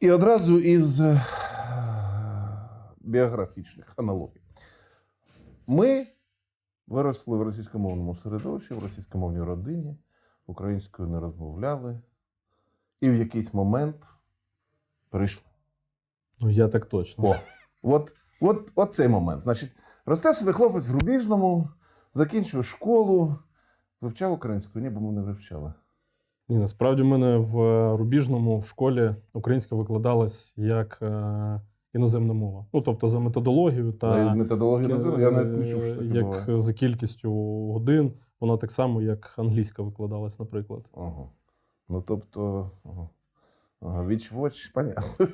І одразу із е, біографічних аналогій. Ми виросли в російськомовному середовищі, в російськомовній родині, українською не розмовляли, і в якийсь момент прийшли. Ну, я так точно. О, от, от, от цей момент. Значить, росте собі хлопець в Рубіжному, закінчує школу, вивчав українську, ні, бо ми не вивчали. Ні, насправді в мене в Рубіжному в школі українська викладалась як е, іноземна мова. Ну, тобто за методологію Та... Методологію називаю, я навіть не чув, що таке як буває. за кількістю годин, вона так само, як англійська викладалась, наприклад. Ага. Ну, тобто, ага. Ага, віч в очі, понятно.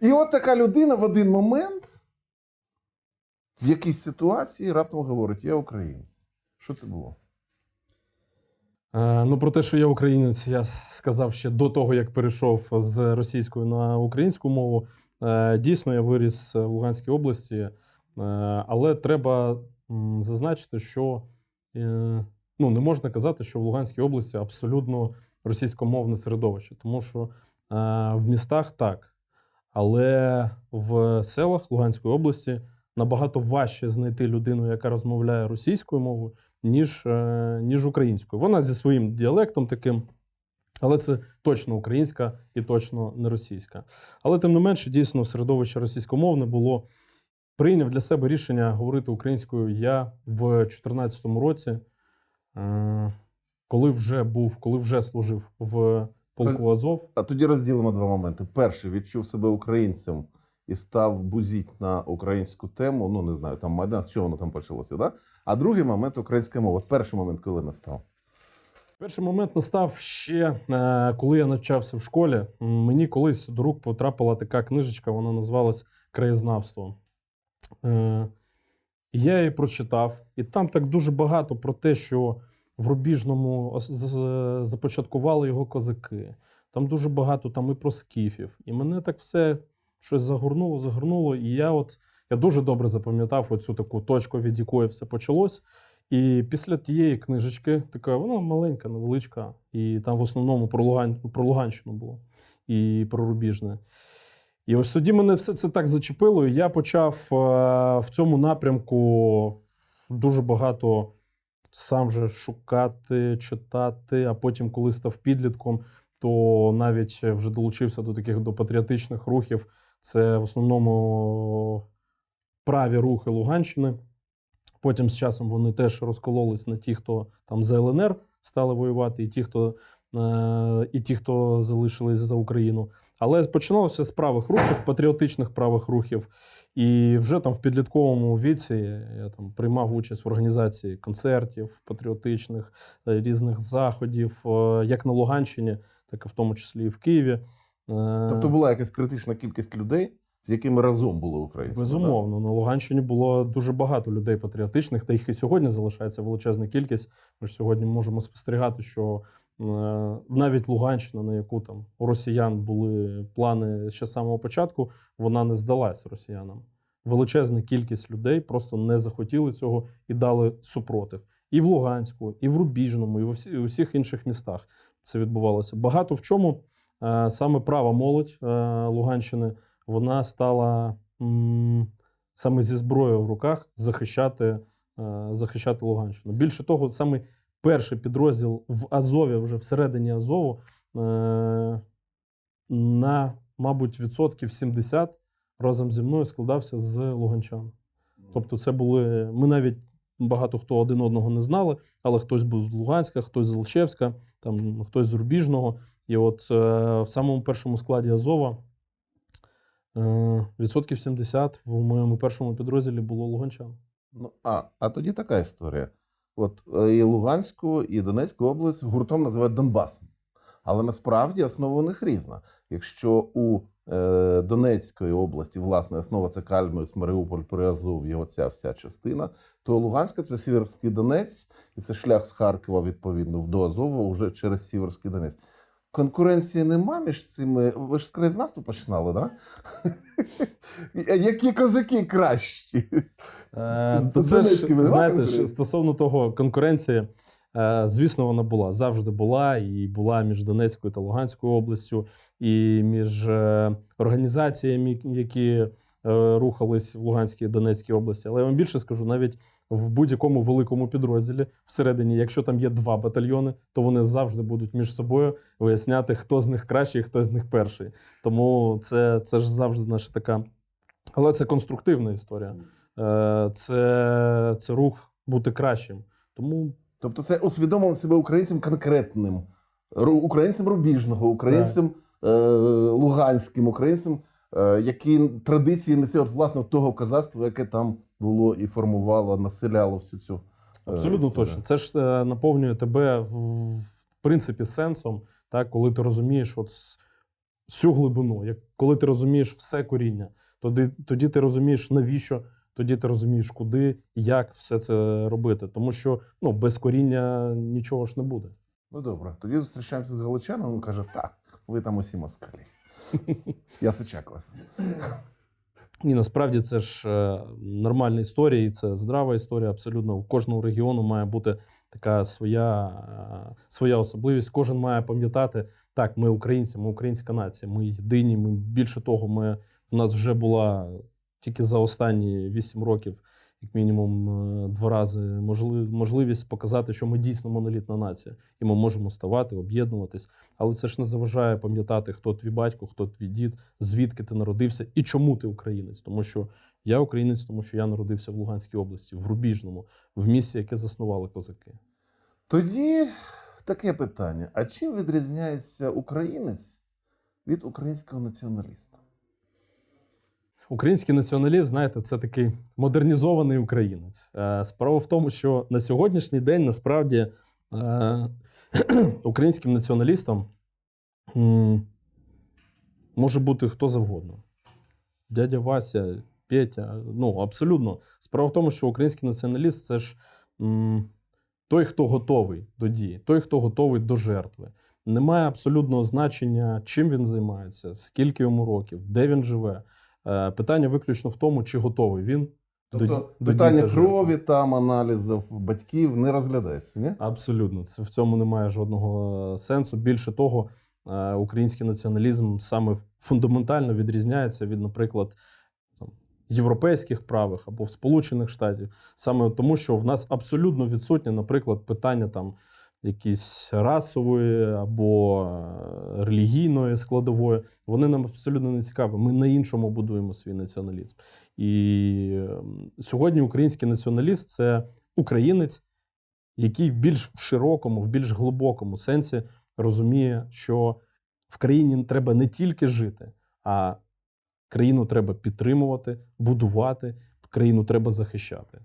І от така людина в один момент, в якійсь ситуації, раптом говорить: я українець. Що це було? Е, Ну, про те, що я українець, я сказав ще до того, як перейшов з російської на українську мову. Е, Дійсно, я виріс в Луганській області, е, але треба зазначити, що ну, не можна казати, що в Луганській області абсолютно російськомовне середовище, тому що в містах так. Але в селах Луганської області набагато важче знайти людину, яка розмовляє російською мовою, ніж, е, ніж українською. Вона зі своїм діалектом таким, але це точно українська і точно не російська. Але тим не менше, дійсно, середовище російськомовне було прийняв для себе рішення говорити українською я в 2014 році, е, коли вже був, коли вже служив в полку Азов. А тоді розділимо два моменти. Перший відчув себе українцем і став бузіть на українську тему. Ну, не знаю, там Майдан, з чого воно там почалося, да? А другий момент українська мова. От перший момент, коли настав. Перший момент настав ще е, коли я навчався в школі. Мені колись до рук потрапила така книжечка, вона називалась Краєзнавство. Е, Я її прочитав, і там так дуже багато про те, що в Рубіжному започаткували його козаки. Там дуже багато там і про скіфів. І мене так все щось загорнуло, загорнуло. І я от я дуже добре запам'ятав оцю таку точку, від якої все почалось. І після тієї книжечки, така вона маленька, невеличка, і там в основному про, Лугань, про Луганщину було і про Рубіжне. І ось тоді мене все це так зачепило, і я почав е, в цьому напрямку дуже багато сам же шукати, читати. А потім, коли став підлітком, то навіть вже долучився до таких до патріотичних рухів. Це в основному праві рухи Луганщини. Потім з часом вони теж розкололись на ті, хто там за ЛНР стали воювати, і ті, хто, е, і ті, хто залишились за Україну. Але починалося з правих рухів, патріотичних правих рухів. І вже там в підлітковому віці я там приймав участь в організації концертів патріотичних, е, різних заходів, е, як на Луганщині, так і в тому числі і в Києві. Тобто була якась критична кількість людей, з якими разом були українці. Безумовно, на Луганщині було дуже багато людей патріотичних, та їх і сьогодні залишається величезна кількість. Ми ж сьогодні можемо спостерігати, що е, навіть Луганщина, на яку там у росіян були плани ще з самого початку, вона не здалась росіянам. Величезна кількість людей просто не захотіли цього і дали супротив. І в Луганську, і в Рубіжному, і в усі- і у всіх інших містах це відбувалося. Багато в чому саме права молодь е, Луганщини вона стала саме зі зброєю в руках захищати, е, захищати Луганщину. Більше того, саме перший підрозділ в Азові, вже всередині Азову, е, на, мабуть, відсотків 70 разом зі мною складався з луганчан. Тобто, це були. Ми навіть багато хто один одного не знали, але хтось був з Луганська, хтось з Лчевська, там хтось з Рубіжного. І от е, в самому першому складі Азова е, відсотків 70 в моєму першому підрозділі було луганчан. Ну, а, а тоді така історія. От е, і Луганську, і Донецьку область гуртом називають Донбасом. Але насправді основа у них різна. Якщо у е, Донецької області власне основа це Кальмис, Маріуполь, Приазов'я, оця вся частина, то Луганська це Сіверський Донець, і це шлях з Харкова, відповідно, до Азова вже через Сіверський Донець. Конкуренції нема між цими. Ви ж з краєзнавства починали, так? Да? Які козаки кращі? Е, З то це ж, знаєте, ж, стосовно того конкуренції, Е, Звісно, вона була завжди була і була між Донецькою та Луганською областю, і між е, організаціями, які рухались в Луганській і Донецькій області. Але я вам більше скажу, навіть в будь-якому великому підрозділі всередині, якщо там є два батальйони, то вони завжди будуть між собою виясняти, хто з них кращий, хто з них перший. Тому це, це ж завжди наша така. Але це конструктивна історія. Е, Це, це рух бути кращим. Тому Тобто це усвідомили себе українцем конкретним, українцем рубіжного, українцем е, луганським, українцем, які традиції несе от, власне того козацтва, яке там було і формувало, населяло всю цю. е, Абсолютно історію. точно. Це ж е, наповнює тебе в, в принципі сенсом, так, коли ти розумієш от всю глибину, як, коли ти розумієш все коріння, тоді, тоді ти розумієш, навіщо, тоді ти розумієш, куди, і як все це робити. Тому що ну, без коріння нічого ж не буде. Ну добре, тоді зустрічаємося з галичаном. Він каже: так, ви там усі москалі. Я сичак вас. Ні, насправді це ж е, нормальна історія, і це здрава історія. Абсолютно у кожного регіону має бути така своя, е, своя особливість. Кожен має пам'ятати, так, ми українці, ми українська нація, ми єдині. Ми більше того, ми в нас вже була тільки за останні вісім років, як мінімум, е, два рази можли- можливість показати, що ми дійсно монолітна нація, і ми можемо ставати, об'єднуватись. Але це ж не заважає пам'ятати, хто твій батько, хто твій дід, звідки ти народився і чому ти українець. Тому що я українець, тому що я народився в Луганській області, в Рубіжному, в місті, яке заснували козаки. Тоді таке питання: а чим відрізняється українець від українського націоналіста? Український націоналіст, знаєте, це такий модернізований українець. Е, Справа в тому, що на сьогоднішній день насправді е, українським націоналістом може бути хто завгодно. Дядя Вася, Петя. Ну, абсолютно. Справа в тому, що український націоналіст це ж той, хто готовий до дії, той, хто готовий до жертви. Немає абсолютного значення, чим він займається, скільки йому років, де він живе. Е, Питання виключно в тому, чи готовий він Тобто до, до питання жертви. крові, там аналізів батьків не розглядається, ні? Абсолютно, це в цьому немає жодного сенсу. Більше того, е, український націоналізм саме фундаментально відрізняється від, наприклад, там, європейських правих або в Сполучених Штатів, саме тому, що в нас абсолютно відсутнє, наприклад, питання там. Якісь расової або е, релігійної складової, вони нам абсолютно не цікаві. Ми на іншому будуємо свій націоналізм. І е, сьогодні український націоналіст це українець, який більш в широкому, в більш глибокому сенсі розуміє, що в країні треба не тільки жити, а країну треба підтримувати, будувати, країну треба захищати.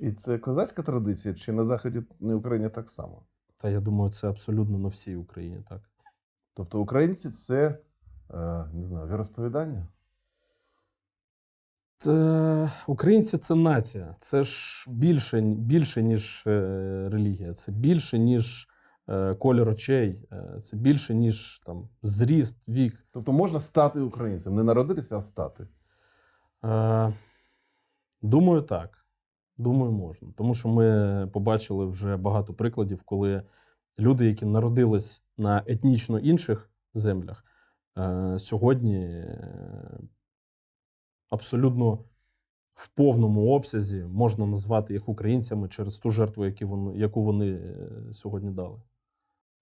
І це козацька традиція, чи на заході на Україні так само? Та я думаю, це абсолютно на всій Україні так. Тобто українці це е, не знаю, віросповідання? Це, українці це нація. Це ж більше, більше ніж е, релігія, це більше, ніж е, колір очей, це більше, ніж там, зріст, вік. Тобто можна стати українцем, не народитися, а стати. Думаю, так. Думаю, можна. Тому що ми побачили вже багато прикладів, коли люди, які народились на етнічно інших землях, е, сьогодні е, абсолютно в повному обсязі можна назвати їх українцями через ту жертву, яку вони е, сьогодні дали.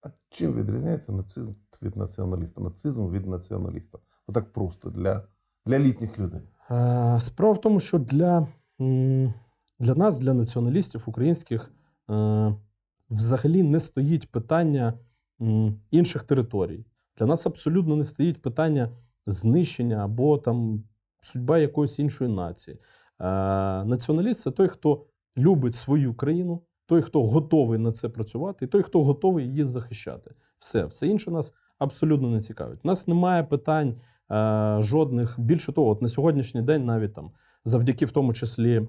А чим відрізняється нацизм від націоналіста? Нацизм від націоналіста. Отак просто для, для літніх людей. Справа в тому, що для, для нас, для націоналістів українських, е, взагалі не стоїть питання інших територій. Для нас абсолютно не стоїть питання знищення або там судьба якоїсь іншої нації. Е, Націоналіст це той, хто любить свою країну, той, хто готовий на це працювати, і той, хто готовий її захищати. Все, все інше нас абсолютно не цікавить. У нас немає питань е, жодних. Більше того, от на сьогоднішній день, навіть там, завдяки в тому числі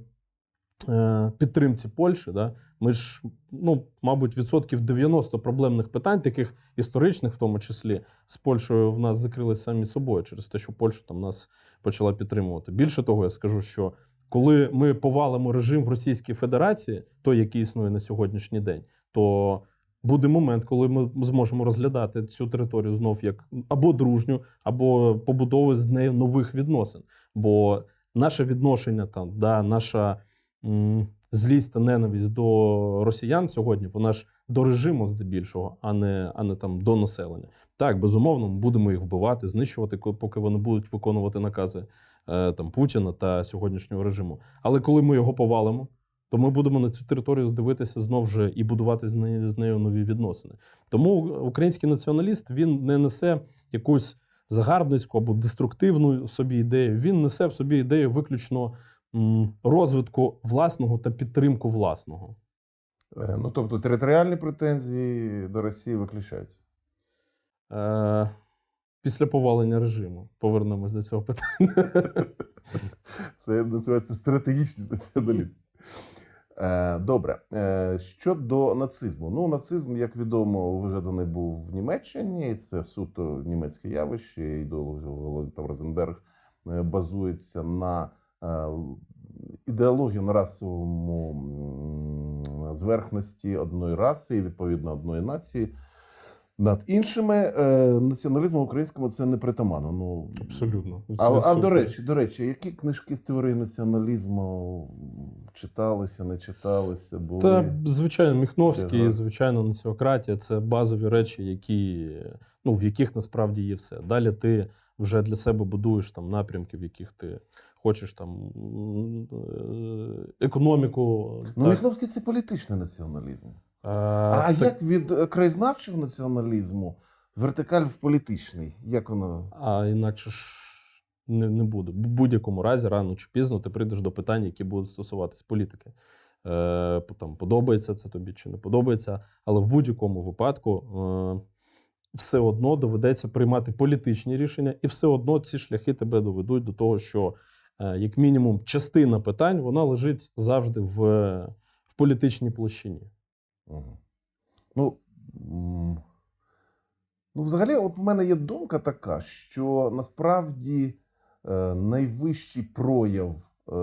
підтримці Польщі, да, ми ж, ну, мабуть, відсотків 90 проблемних питань, таких історичних, в тому числі, з Польщею в нас закрились самі собою через те, що Польща там нас почала підтримувати. Більше того, я скажу, що коли ми повалимо режим в Російській Федерації, той, який існує на сьогоднішній день, то буде момент, коли ми зможемо розглядати цю територію знов як або дружню, або побудови з нею нових відносин. Бо наше відношення там, да, наша злість та ненависть до росіян сьогодні, вона ж до режиму здебільшого, а не, а не там до населення. Так, безумовно, ми будемо їх вбивати, знищувати, поки вони будуть виконувати накази е, там Путіна та сьогоднішнього режиму. Але коли ми його повалимо, то ми будемо на цю територію дивитися знов же і будувати з нею, з нею нові відносини. Тому український націоналіст він не несе якусь загарбницьку або деструктивну собі ідею. Він несе в собі ідею виключно розвитку власного та підтримку власного. Е, Ну, тобто територіальні претензії до Росії виключаються. Е, після повалення режиму повернемось до цього питання. Це називається стратегічний націоналізм. Е, Добре. Е, Щодо нацизму. Ну, нацизм, як відомо, вигаданий був в Німеччині. Це суто німецьке явище. Ідеологія там Розенберг базується на е, ідеології на расовому зверхності одної раси і відповідно одної нації. Над іншими е, націоналізму українському це не притаманно. Ну, Абсолютно. а, Це а до речі, до речі, які книжки з теорії націоналізму читалися, не читалися? Були? Та, звичайно, Міхновський, звичайно, націократія це базові речі, які, ну, в яких насправді є все. Далі ти вже для себе будуєш там напрямки, в яких ти хочеш там е, економіку. Ну. Міхновський це політичний націоналізм. А, А, так- як від е, краєзнавчого націоналізму вертикаль в політичний? Як воно? а інакше ж не, не буде. В будь-якому разі, рано чи пізно, ти прийдеш до питань, які будуть стосуватись політики. Е, там, подобається це тобі чи не подобається, але в будь-якому випадку е, все одно доведеться приймати політичні рішення, і все одно ці шляхи тебе доведуть до того, що, е, як мінімум, частина питань вона лежить завжди в, в політичній площині. Ну, ну, взагалі, от у мене є думка така, що насправді е, найвищий прояв е,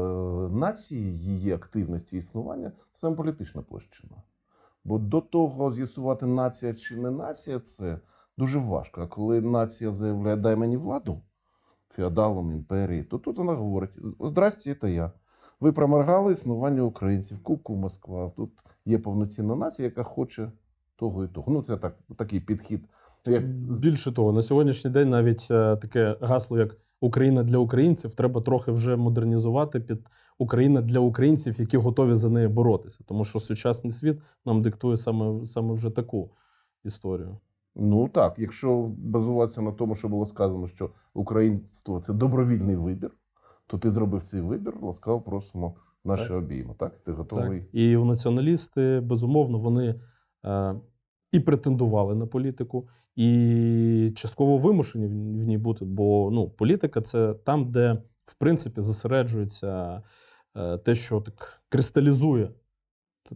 нації, її активності і існування саме політична площина. Бо до того з'ясувати нація чи не нація це дуже важко. А коли нація заявляє дай мені владу феодалом імперії, то тут вона говорить: здрасте, це я. Ви проморгали існування українців, ку-ку Москва. Тут є повноцінна нація, яка хоче того і того. Ну, це так, такий підхід. Як Більше того, на сьогоднішній день навіть е, таке гасло, як Україна для українців, треба трохи вже модернізувати під Україна для українців, які готові за неї боротися. Тому що сучасний світ нам диктує саме, саме вже таку історію. Ну так, якщо базуватися на тому, що було сказано, що українство це добровільний вибір, то ти зробив цей вибір, ласкаво просимо наші Так. обійми. Так, ти готовий. Так. І у націоналісти, безумовно, вони е, і претендували на політику, і частково вимушені в ній бути. Бо ну, політика це там, де в принципі зосереджується е, те, що так кристалізує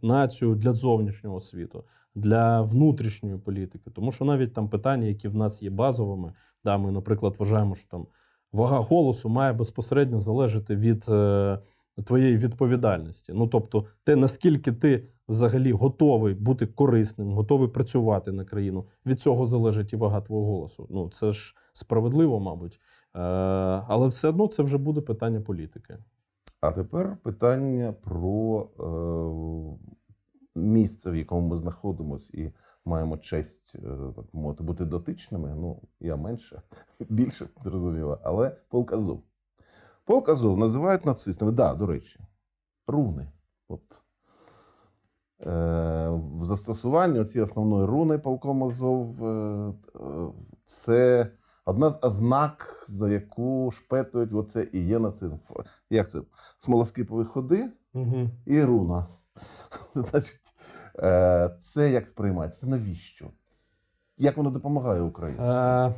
націю для зовнішнього світу, для внутрішньої політики. Тому що навіть там питання, які в нас є базовими, да, ми, наприклад, вважаємо, що там вага голосу має безпосередньо залежати від е, твоєї відповідальності. Ну тобто, те, наскільки ти взагалі готовий бути корисним, готовий працювати на країну, від цього залежить і вага твого голосу. Ну це ж справедливо, мабуть. Е, але все одно це вже буде питання політики. А тепер питання про е, місце, в якому ми знаходимося, і маємо честь е, так мовити, бути дотичними. Ну, я менше, більше зрозуміло. Але полк Азов. Полк Азов називають нацистами. Да, до речі, руни. От. Е, в застосуванні оці основної руни полком Азов е, це одна з ознак, за яку шпетують, оце і є нацизм. Як це? Смолоскипові ходи Угу. і руна. Значить, е, це як сприймається? Це навіщо? Як воно допомагає Україні? Е,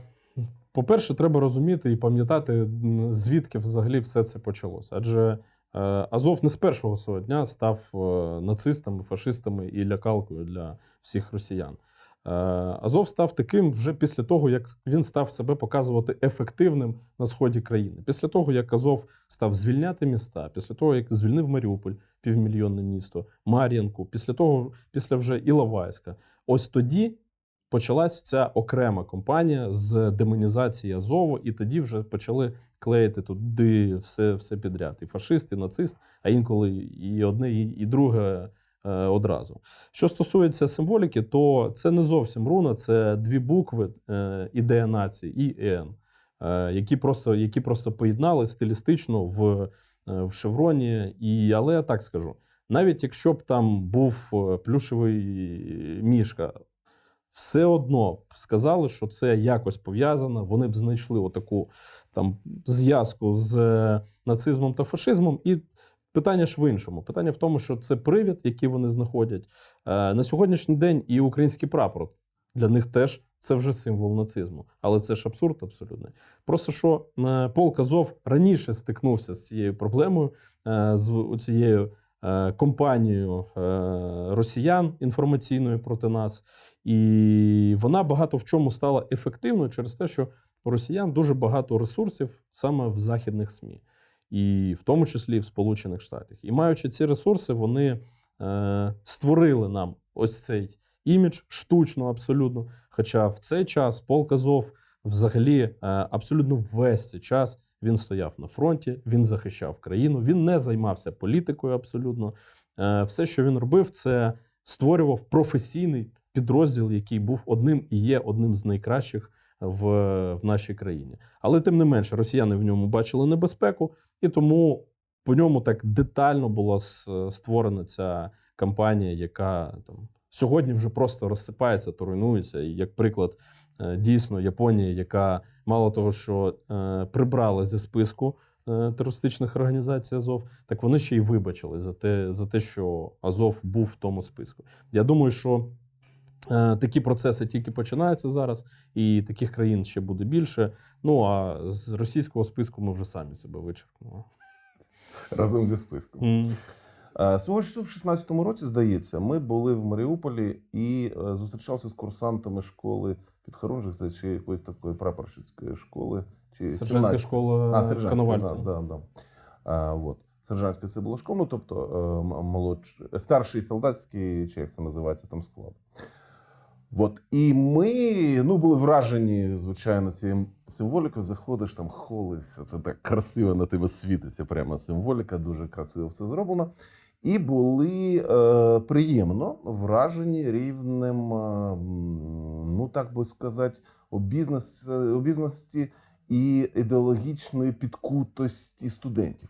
По-перше, треба розуміти і пам'ятати, звідки взагалі все це почалося. Адже е, Азов не з першого свого дня став нацистами, фашистами і лякалкою для всіх росіян. Е, Азов став таким вже після того, як він став себе показувати ефективним на сході країни. Після того, як Азов став звільняти міста, після того, як звільнив Маріуполь, півмільйонне місто, Мар'їнку, після того, після вже Іловайська. Ось тоді почалась ця окрема кампанія з демонізації Азову, і тоді вже почали клеїти туди все, все підряд. І фашист, і нацист, а інколи і одне, і, друге одразу. Що стосується символіки, то це не зовсім руна, це дві букви е, ідея нації і ЕН, е, які, просто, які просто поєднали стилістично в, е, в шевроні. І, але я так скажу: навіть якщо б там був е, плюшевий мішка, все одно сказали, що це якось пов'язано. Вони б знайшли отаку там зв'язку з е, нацизмом та фашизмом. І питання ж в іншому. Питання в тому, що це привід, який вони знаходять. Е, На сьогоднішній день і український прапор для них теж це вже символ нацизму. Але це ж абсурд абсолютний. Просто що е, полк Азов раніше стикнувся з цією проблемою, е, з цією компанією росіян інформаційною проти нас. І вона багато в чому стала ефективною через те, що у росіян дуже багато ресурсів саме в західних СМІ, і в тому числі в Сполучених Штатах. І маючи ці ресурси, вони е, створили нам ось цей імідж штучно, абсолютно. Хоча в цей час полк Азов взагалі е, абсолютно весь цей час він стояв на фронті, він захищав країну, він не займався політикою абсолютно. Е, все, що він робив, це створював професійний підрозділ, який був одним і є одним з найкращих в, в нашій країні. Але тим не менше, росіяни в ньому бачили небезпеку, і тому по ньому так детально була створена ця кампанія, яка там сьогодні вже просто розсипається, то руйнується. І як приклад, е, дійсно, Японія, яка мало того, що е, прибрала зі списку. е, Терористичних організацій Азов, так вони ще й вибачили за те, за те, що Азов був в тому списку. Я думаю, що такі процеси тільки починаються зараз, і таких країн ще буде більше. Ну а з російського списку ми вже самі себе вичеркнули. разом зі списком. Е, Свого часу в 16-му році, здається, ми були в Маріуполі і е, зустрічалися з курсантами школи підхорунжих чи якоїсь такої прапорщицької школи. Чи Сержантська 17-ї. школа А, сержантська, Коновальця. да, да, да. А, вот. Сержантська це була школа, ну тобто е, молодш... старший солдатський, чи як це називається там склад. От. І ми ну, були вражені, звичайно, цією символікою. Заходиш там, холи, все це так красиво на тебе світиться. Прямо символіка, дуже красиво все зроблено. І були е, приємно вражені рівнем, е, ну так би сказати, обізнес, обізнаності і ідеологічної підкутості студентів.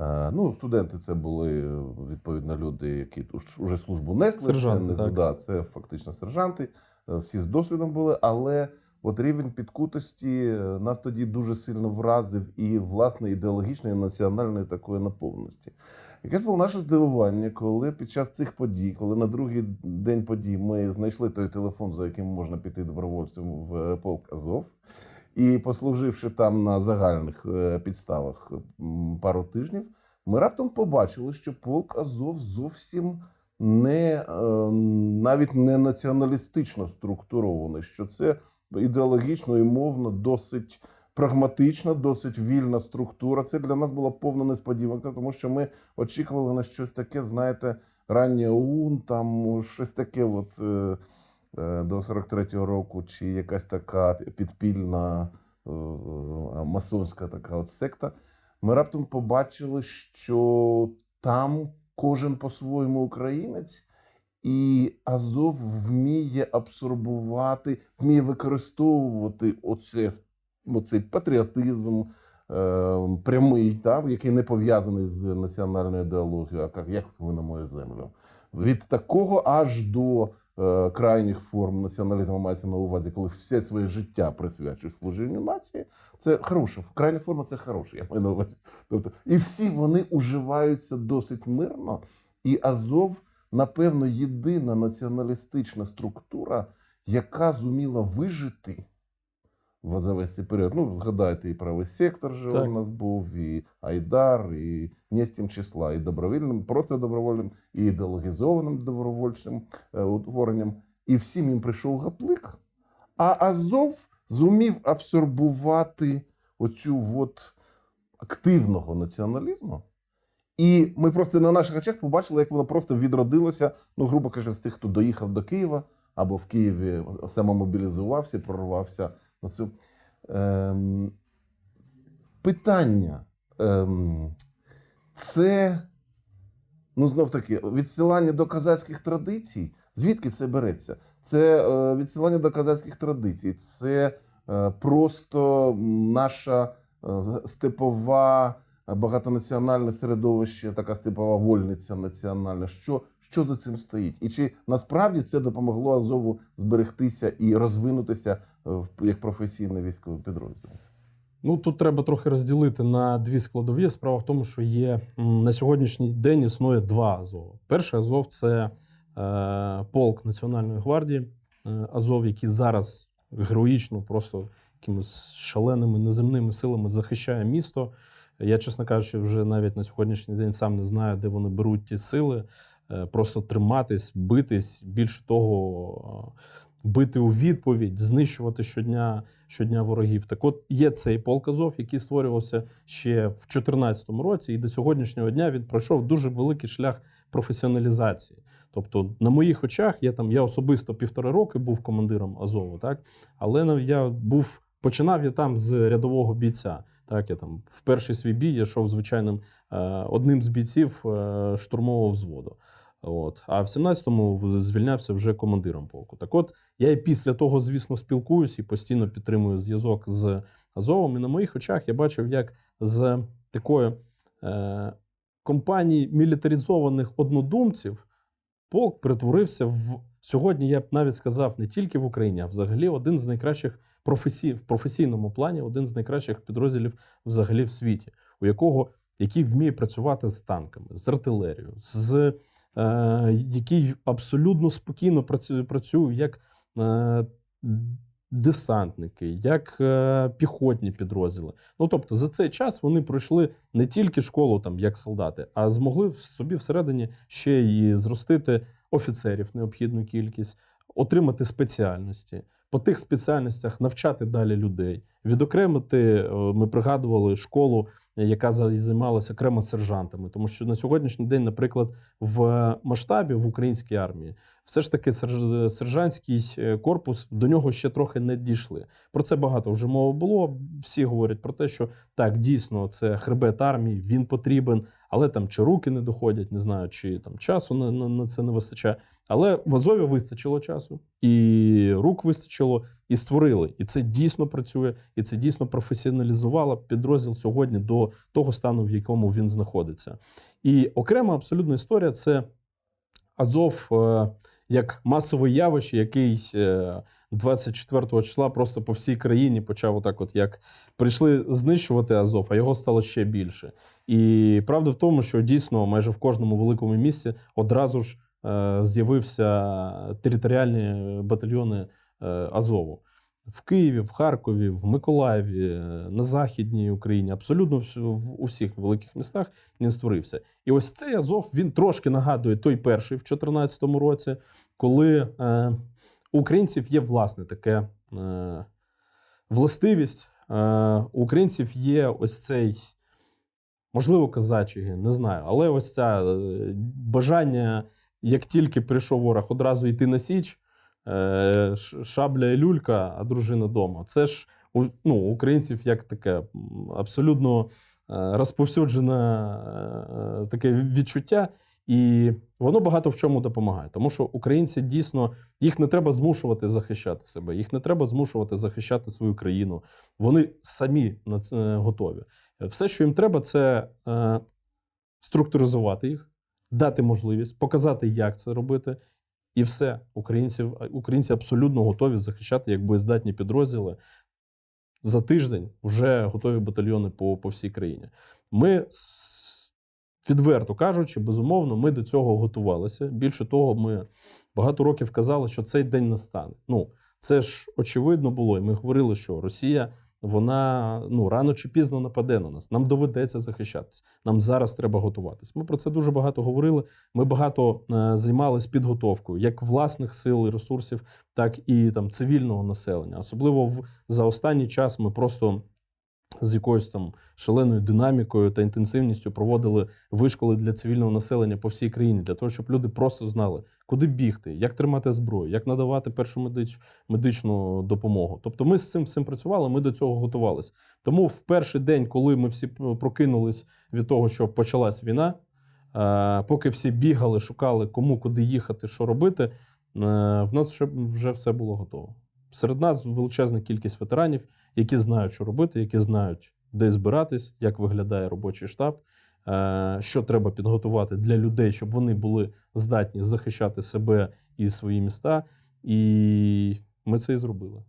Е, Ну, студенти це були е, відповідно люди, які вже службу несли. Сержанти, це, не, так. Да, це фактично сержанти, е, всі з досвідом були, але от рівень підкутості нас тоді дуже сильно вразив і власне ідеологічної національної такої наповненості. Якесь було наше здивування, коли під час цих подій, коли на другий день подій ми знайшли той телефон, за яким можна піти добровольцем в полк Азов. І послуживши там на загальних е, підставах пару тижнів, ми раптом побачили, що полк Азов зовсім не е, навіть не націоналістично структурований, що це ідеологічно і мовно досить прагматична, досить вільна структура. Це для нас була повна несподіванка, тому що ми очікували на щось таке, знаєте, раннє ОУН, там щось таке, от. Е, е, До 43-го року, чи якась така підпільна е, масонська така от секта, ми раптом побачили, що там кожен по-своєму українець, і Азов вміє абсорбувати, вміє використовувати оце, оцей патріотизм. е, Прямий, так, який не пов'язаний з національною ідеологією, а як, як це на мою землю. Від такого аж до е, крайніх форм націоналізму мається на увазі, коли все своє життя присвячують служінню нації. Це хороша крайня форма це хороша, я маю на увазі. Тобто, і всі вони уживаються досить мирно. І Азов, напевно, єдина націоналістична структура, яка зуміла вижити за весь цей період. Ну, згадайте, і правий сектор же Так. у нас був, і Айдар, і не з тим числа, і добровільним, просто добровольним, і ідеологізованим добровольчим е, утворенням. і всім їм прийшов гаплик. А Азов зумів абсорбувати оцю от активного націоналізму. І ми просто на наших очах побачили, як воно просто відродилося, ну, грубо кажучи, з тих, хто доїхав до Києва або в Києві самомобілізувався, прорвався на цю. Ем, питання. Ем, це, ну, знов таки, відсилання до казацьких традицій. Звідки це береться? Це е, відсилання до казацьких традицій, це е, просто наша е, степова багатонаціональне середовище, така степова вольниця національна. Що, що за цим стоїть? І чи насправді це допомогло Азову зберегтися і розвинутися е, в- як професійний військовий підрозділ? Ну тут треба трохи розділити на дві складові. Справа в тому, що є на сьогоднішній день існує два Азови. Перший Азов це е, полк Національної гвардії е, Азов, який зараз героїчно, просто якимись шаленими неземними силами захищає місто. Я, чесно кажучи, вже навіть на сьогоднішній день сам не знаю, де вони беруть ті сили. Е, Просто триматись, битись, більше того, е, бити у відповідь, знищувати щодня щодня ворогів. Так от є цей полк Азов, який створювався ще в 2014 році, і до сьогоднішнього дня він пройшов дуже великий шлях професіоналізації. Тобто, на моїх очах, я там я особисто півтора роки був командиром Азову, так але ну, я був. Починав я там з рядового бійця. Так, я там в перший свій бій я йшов звичайним е, одним з бійців штурмового взводу. От. А в 17-му звільнявся вже командиром полку. Так от, я і після того, звісно, спілкуюсь і постійно підтримую зв'язок з Азовом. І на моїх очах я бачив, як з такої е, компанії мілітаризованих однодумців полк перетворився в сьогодні, я б навіть сказав, не тільки в Україні, а взагалі один з найкращих професій, в професійному плані, один з найкращих підрозділів взагалі в світі, у якого який вміє працювати з танками, з артилерією, з який абсолютно спокійно працює, як е, десантники, як е, піхотні підрозділи. Ну тобто, за цей час вони пройшли не тільки школу там як солдати, а змогли в собі всередині ще й зростити офіцерів необхідну кількість, отримати спеціальності. По тих спеціальностях навчати далі людей, відокремити. е, Ми пригадували школу, яка займалася окремо сержантами, тому що на сьогоднішній день, наприклад, в масштабі в українській армії, все ж таки серж- сержантський е, корпус до нього ще трохи не дійшли. Про це багато вже мови було. Всі говорять про те, що так дійсно це хребет армії, він потрібен, але там чи руки не доходять, не знаю, чи там часу на, на, на це не вистачає. Але в Азові вистачило часу, і рук вистачило, і створили. І це дійсно працює, і це дійсно професіоналізувало підрозділ сьогодні до того стану, в якому він знаходиться. І окрема абсолютна історія це Азов е, як масове явище, який е, 24 числа просто по всій країні почав отак, от як прийшли знищувати Азов, а його стало ще більше. І правда в тому, що дійсно майже в кожному великому місті одразу ж е, з'явився територіальні батальйони е, Азову. В Києві, в Харкові, в Миколаєві, е, на Західній Україні, абсолютно в усіх великих містах він створився. І ось цей Азов він трошки нагадує той перший в 2014 році, коли е, у українців є власне таке е, властивість. Е, у українців є ось цей, можливо, казачий не знаю, але ось це бажання, як тільки прийшов ворог, одразу йти на січ. Е, шабля і люлька, а дружина дома. Це ж ну, українців як таке абсолютно е, розповсюджене е, таке відчуття, і воно багато в чому допомагає. Тому що українці дійсно їх не треба змушувати захищати себе, їх не треба змушувати захищати свою країну. Вони самі на це готові. Все, що їм треба, це структуризувати їх, дати можливість, показати, як це робити. І все, українців, українці абсолютно готові захищати як боєздатні підрозділи. За тиждень вже готові батальйони по, по всій країні. Ми, відверто кажучи, безумовно, ми до цього готувалися. Більше того, ми багато років казали, що цей день настане. Ну, це ж очевидно було, і ми говорили, що Росія вона ну рано чи пізно нападе на нас. Нам доведеться захищатись. Нам зараз треба готуватись. Ми про це дуже багато говорили. Ми багато е, займалися підготовкою як власних сил і ресурсів, так і там цивільного населення. Особливо в за останній час ми просто з якоюсь там шаленою динамікою та інтенсивністю проводили вишколи для цивільного населення по всій країні, для того, щоб люди просто знали, куди бігти, як тримати зброю, як надавати першу медич, медичну допомогу. Тобто, ми з цим всім працювали, ми до цього готувалися. Тому в перший день, коли ми всі прокинулись від того, що почалась війна, е, поки всі бігали, шукали, кому куди їхати, що робити, е, в нас вже, все було готово. Серед нас величезна кількість ветеранів, які знають, що робити, які знають, де збиратись, як виглядає робочий штаб, е, що треба підготувати для людей, щоб вони були здатні захищати себе і свої міста. І ми це і зробили.